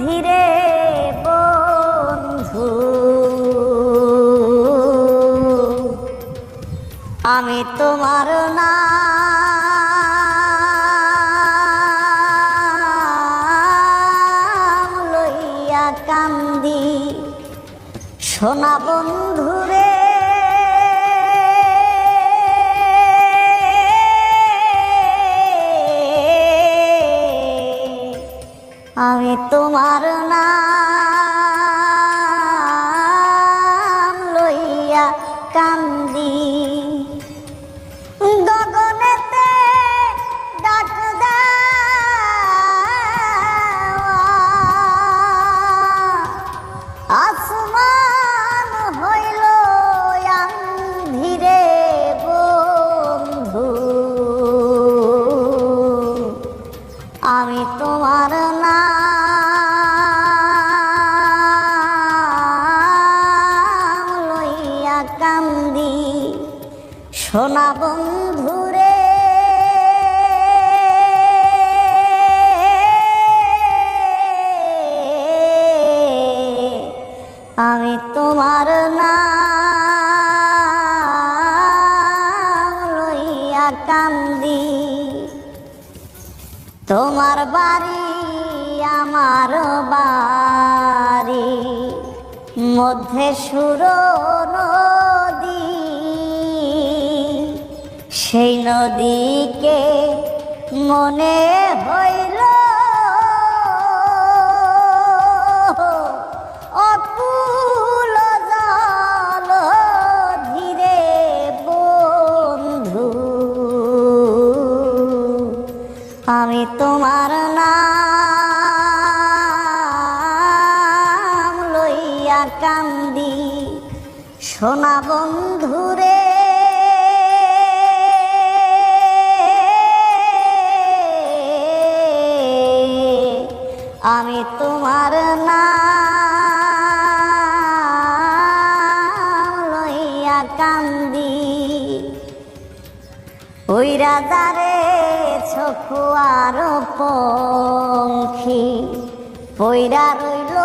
ধীরে বন্ধু। আমি তোমার নাম লইয়া কান্দি। সোনা বন্ধুরে আমি তোমার নাম লইয়া কান্দি। সোনা বন্ধুরে আমি তোমার নাম লইয়া কান্দি। তোমার বাড়ি আমার বাড়ি। মধ্যে সুর সেই নদীকে মনে হইল অকুল জল ধীরে বন্ধু। আমি তোমার নাম লইয়া কান্দি, সোনা বন্ধুরে আমি তোমার নাম লইয়া কান্দি। ওই রাজারে ছকুয়ার পঙ্খী। পইরা রইল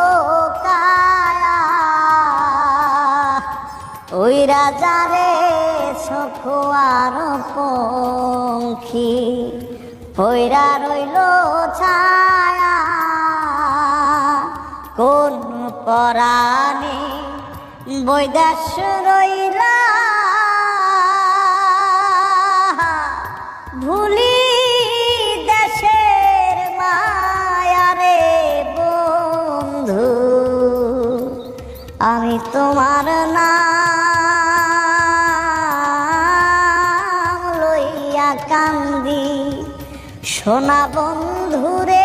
কায়া। ওই রাজারে ছকুয়ার পঙ্খী। পইরা রইল ছায়া। পরাণে বৈদাস রইলা। ভুলি দেশের মায়ারে বন্ধু আমি তোমার নাম লইয়া কান্দি। সোনা বন্ধুরে